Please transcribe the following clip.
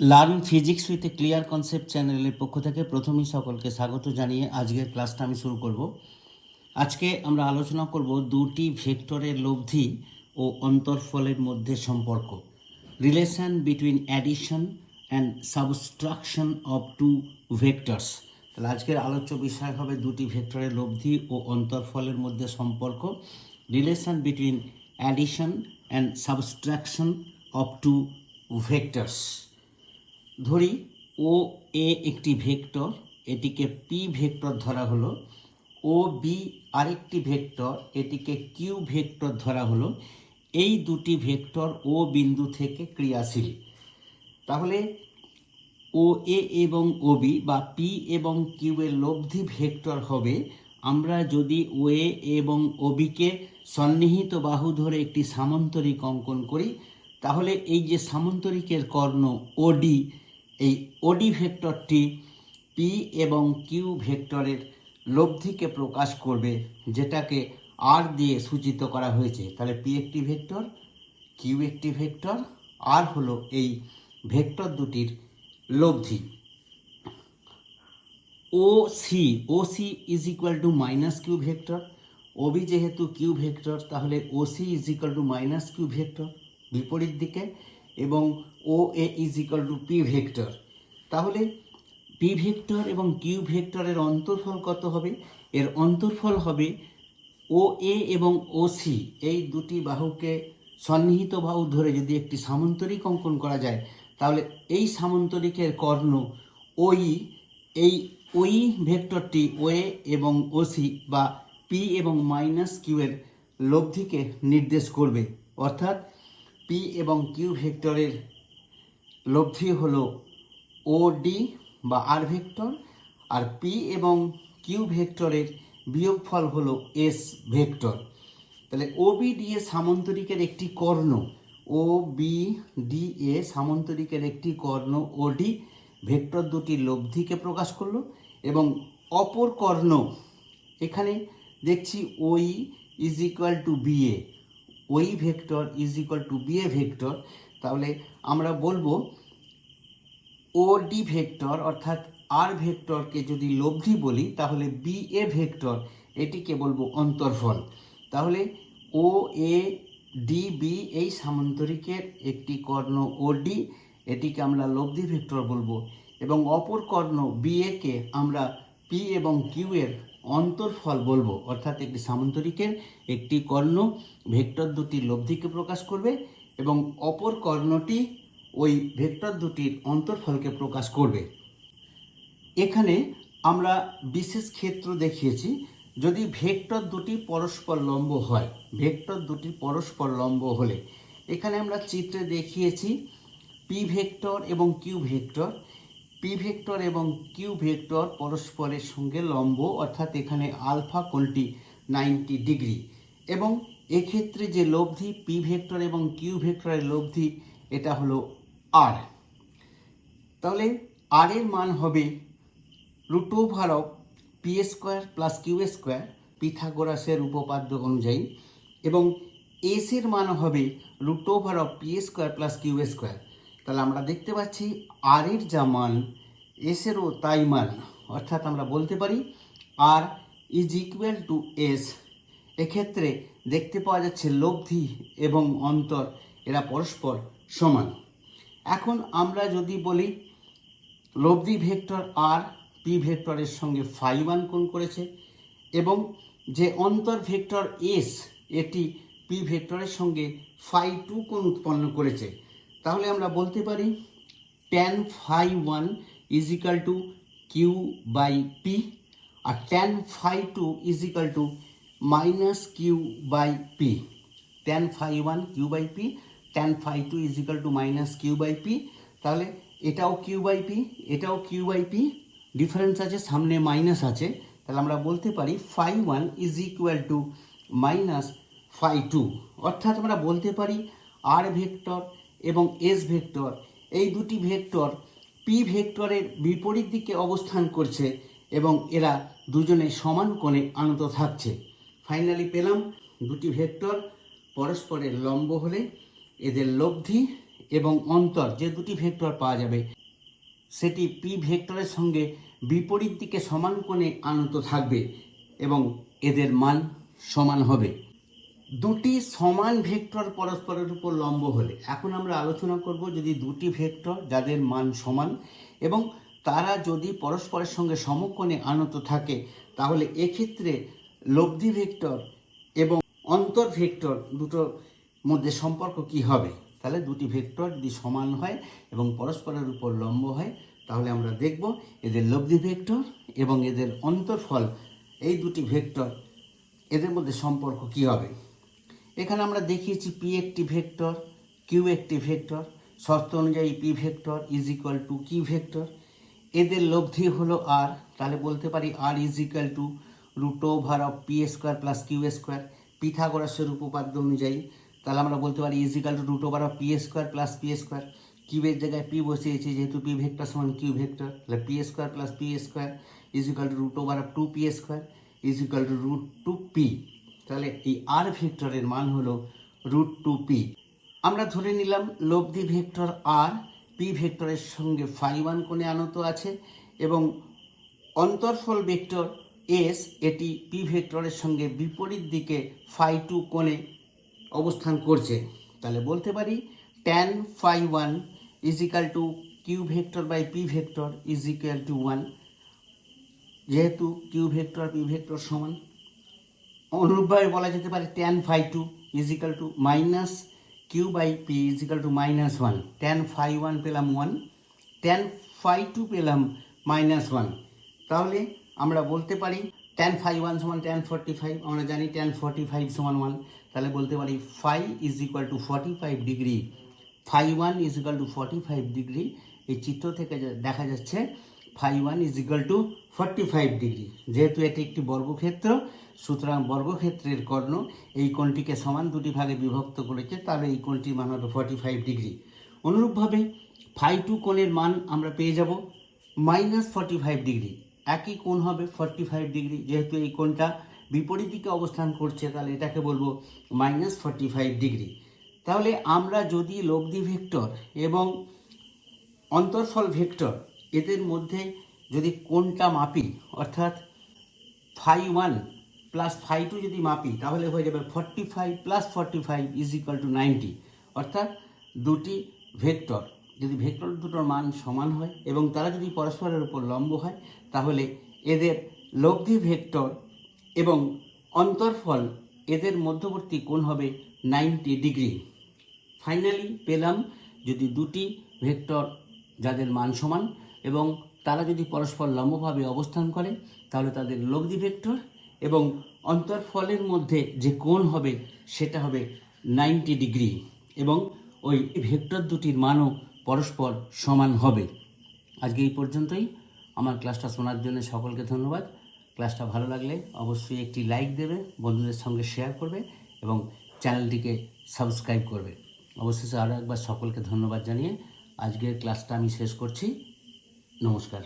Learn physics with a clear concept চ্যানেলের পক্ষ থেকে প্রথমেই সকলকে স্বাগত জানিয়ে আজকের ক্লাসটা আমি শুরু করব। আজকে আমরা আলোচনা করব দুটি ভেক্টরের লব্ধি ও অন্তর্ফলের মধ্যে সম্পর্ক। Relation between addition and subtraction of two vectors. তাহলে আজকের আলোচ্য বিষয় হবে দুটি ভেক্টরের লব্ধি ও অন্তরফলের মধ্যে সম্পর্ক। Relation between addition and subtraction of two vectors. ধরি ও এ একটি ভেক্টর, এটিকে পি ভেক্টর ধরা হলো, ও বি আরেকটি ভেক্টর, এটিকে কিউ ভেক্টর ধরা হলো, এই দুটি ভেক্টর ও বিন্দু থেকে ক্রিয়াশীল। তাহলে ও এ এবং ও বি বা পি এবং কিউ এর লব্ধি ভেক্টর হবে, আমরা যদি ও এ এবং ও বিকে সন্নিহিত বাহু ধরে একটি সামান্তরিক অঙ্কন করি, তাহলে এই যে সামান্তরিকের কর্ণ ওডি এই ওডি ভেক্টরটি পি এবং কিউ ভেক্টরের লব্ধিকে প্রকাশ করবে, যেটাকে আর দিয়ে সূচিত করা হয়েছে। তাহলে পি একটি ভেক্টর কিউ একটি ভেক্টর আর হলো এই ভেক্টর দুটির লব্ধি। O C O C is equal to minus Q vector. OB যেহেতু কিউ ভেক্টর, তাহলে O C is equal to minus Q vector. বিপরীত দিকে এবং O A is equal to P vector তাহলে পি ভেক্টর এবং Q ভেক্টরের অন্তর্ফল কত হবে? এর অন্তর্ফল হবে ও এ এবং ও সি এই দুটি বাহুকে সন্নিহিত বাহু ধরে যদি একটি সামন্তরিক অঙ্কন করা যায়, তাহলে এই সামন্তরিকের কর্ণ ওই এই ওই ভেক্টরটি ওয়ে এবং ওসি বা পি এবং মাইনাস কিউ এর লব্ধিকে নির্দেশ করবে। অর্থাৎ পি এবং কিউ ভেক্টরের লব্ধি হলো ও ডি বা আর ভেক্টর, আর পি এবং কিউ ভেক্টরের বিয়োগফল হলো এস ভেক্টর। তাহলে ও বি ডি এ সামান্তরিকের একটি কর্ণ ও বি ডি এ সামান্তরিকের একটি কর্ণ ও ডি ভেক্টর দুটির লব্ধিকে প্রকাশ করল এবং অপর কর্ণ, এখানে দেখছি OE is equal to B A OE vector is equal to B A vector, তাহলে আমরা বলব ও ডি ভেক্টর অর্থাৎ আর ভেক্টরকে যদি লব্ধি বলি, তাহলে বি এ ভেক্টর, এটিকে বলব অন্তর্ফল তাহলে ও এ ডি বি এই সামান্তরিকের একটি কর্ণ ও ডি এটিকে আমরা লব্ধি ভেক্টর বলব। এবং অপর কর্ণ বি একে আমরা পি এবং কিউ এর অন্তর্ফল বলব, অর্থাৎ একটি সামান্তরিকের একটি কর্ণ ভেক্টর দুটির লব্ধিকে প্রকাশ করবে এবং অপর কর্ণটি ওই ভেক্টর দুটির অন্তর্ফলকে প্রকাশ করবে। এখানে আমরা বিশেষ ক্ষেত্র দেখিয়েছি, যদি ভেক্টর দুটি পরস্পর লম্ব হয়, ভেক্টর দুটি পরস্পর লম্ব হলে, এখানে আমরা চিত্রে দেখিয়েছি পি ভেক্টর এবং কিউ ভেক্টর। পি ভেক্টর এবং কিউ ভেক্টর পরস্পরের সঙ্গে লম্ব, অর্থাৎ এখানে আলফা কোণটি নাইনটি ডিগ্রি এবং এক্ষেত্রে যে লব্ধি পি ভেক্টর এবং কিউ ভেক্টরের লব্ধি, এটা হলো আর তাহলে আর এর মান হবে root over of P square plus Q square পিথাগোরাসের উপপাদ্য অনুযায়ী। এবং এস এর মান হবে root over of P square plus Q square তাহলে আমরা দেখতে পাচ্ছি আর এর যা মান এসেরও তাই মান অর্থাৎ আমরা বলতে পারি R is equal to S. এক্ষেত্রে দেখতে পাওয়া যাচ্ছে লব্ধি এবং অন্তর, এরা পরস্পর সমান। এখন আমরা যদি বলি লব্ধি ভেক্টর আর পি ভেক্টরের সঙ্গে ফাই ওয়ান কোণ করেছে এবং যে অন্তর ভেক্টর এস, এটি পি ভেক্টরের সঙ্গে ফাই টু কোণ উৎপন্ন করেছে। তাহলে আমরা বলতে পারি tan phi one is equal to Q by P R tan phi two is equal to minus Q by P tan phi one Q by P tan phi two is equal to minus Q by P তাহলে এটাও Q by P এটাও Q by P difference আছে, সামনে minus আছে। তাহলে আমরা বলতে পারি phi one is equal to minus phi two অর্থাৎ আমরা বলতে পারি আর ভেক্টর এবং এস ভেক্টর এই দুটি ভেক্টর পি ভেক্টরের বিপরীত দিকে অবস্থান করছে এবং এরা দুজনে সমান কোণে আনত থাকছে। ফাইনালি পেলাম দুটি ভেক্টর পরস্পরের লম্ব হলে এদের লব্ধি এবং অন্তর, যে দুটি ভেক্টর পাওয়া যাবে, সেটি পি ভেক্টরের সঙ্গে বিপরীত দিকে সমান কোণে আনত থাকবে এবং এদের মান সমান হবে। দুটি সমান ভেক্টর পরস্পরের উপর লম্ব হলে, এখন আমরা আলোচনা করব যদি দুটি ভেক্টর যাদের মান সমান এবং তারা যদি পরস্পরের সঙ্গে সমকোণে আনত থাকে, তাহলে এক্ষেত্রে লব্ধি ভেক্টর এবং অন্তর ভেক্টর দুটোর মধ্যে সম্পর্ক কি হবে? তাহলে দুটি ভেক্টর যদি সমান হয় এবং পরস্পরের উপর লম্ব হয়, তাহলে আমরা দেখব এদের লব্ধি ভেক্টর এবং এদের অন্তর্ফল, এই দুটি ভেক্টর এদের মধ্যে সম্পর্ক কি হবে? এখানে আমরা দেখিয়েছি পি একটি ভেক্টর কিউ একটি ভেক্টর, শর্ত অনুযায়ী P vector is equal to Q vector. এদের লব্ধি হলো আর তাহলে বলতে পারি R is equal to root over of P square plus Q square পিথাগোরাসের উপপাদ্য অনুযায়ী। তাহলে আমরা বলতে পারি is equal to root over of P square plus P square কিউবের জায়গায় পি বসিয়েছি, যেহেতু পি ভেক্টর সমান কিউ ভেক্টর, তাহলে P square plus P square is equal to root over of two P square is equal to root two P তাহলে এই আর ভেক্টরের মান হলো রুট টু পি আমরা ধরে নিলাম লব্ধি ভেক্টর আর পি ভেক্টরের সঙ্গে ফাই ওয়ান কোণে আনত আছে এবং অন্তর্ফল ভেক্টর এস এটি পি ভেক্টরের সঙ্গে বিপরীত দিকে ফাই টু কোণে অবস্থান করছে। তাহলে বলতে পারি tan phi one is equal to Q vector by P vector is equal to one যেহেতু কিউ ভেক্টর পি ভেক্টর সমান অনুরূপভাবে বলা যেতে পারে tan phi two is equal to minus Q by P is equal to minus one tan phi one পেলাম one tan phi two পেলাম minus one তাহলে আমরা বলতে পারি ট্যান ফাই ওয়ান সমান ট্যান ফর্টি ফাইভ আমরা জানি ট্যান ফর্টি ফাইভ সমান ওয়ান তাহলে বলতে পারি phi is equal to forty five degree phi one is equal to forty five degree এই চিত্র থেকে দেখা যাচ্ছে phi one is equal to forty five degree যেহেতু এটি একটি বর্গক্ষেত্র, সুতরাং বর্গক্ষেত্রের কর্ণ এই কোণটিকে সমান দুটি ভাগে বিভক্ত করেছে, তাহলে এই কোণটির মান হবে ফর্টি ফাইভ ডিগ্রি অনুরূপভাবে ফাই টু কোণের মান আমরা পেয়ে যাব মাইনাস ফর্টি ফাইভ ডিগ্রি একই কোণ হবে ফর্টি ফাইভ ডিগ্রি যেহেতু এই কোণটা বিপরীত দিকে অবস্থান করছে, তাহলে এটাকে বলব মাইনাস ফর্টি ফাইভ ডিগ্রি তাহলে আমরা যদি লব্ধি ভেক্টর এবং অন্তর্ফল ভেক্টর এদের মধ্যে যদি কোনটা মাপি, অর্থাৎ phi one plus phi two যদি মাপি, তাহলে হয়ে যাবে forty five plus forty five is equal to ninety অর্থাৎ দুটি ভেক্টর যদি ভেক্টর দুটোর মান সমান হয় এবং তারা যদি পরস্পরের উপর লম্ব হয়, তাহলে এদের লব্ধি ভেক্টর এবং অন্তর্ফল এদের মধ্যবর্তী কোণ হবে নাইনটি ডিগ্রি ফাইনালি পেলাম যদি দুটি ভেক্টর যাদের মান সমান এবং তারা যদি পরস্পর লম্বভাবে অবস্থান করে, তাহলে তাদের লব্ধি ভেক্টর এবং অন্তর্ফলের মধ্যে যে কোণ হবে, সেটা হবে নাইনটি ডিগ্রি এবং ওই ভেক্টর দুটির মানও পরস্পর সমান হবে। আজকে এই পর্যন্তই। আমার ক্লাসটা শোনার জন্য সকলকে ধন্যবাদ। ক্লাসটা ভালো লাগলে অবশ্যই একটি লাইক দেবে, বন্ধুদের সঙ্গে শেয়ার করবে এবং চ্যানেলটিকে সাবস্ক্রাইব করবে। অবশেষে আরও একবার সকলকে ধন্যবাদ জানিয়ে আজকের ক্লাসটা আমি শেষ করছি। নমস্কার।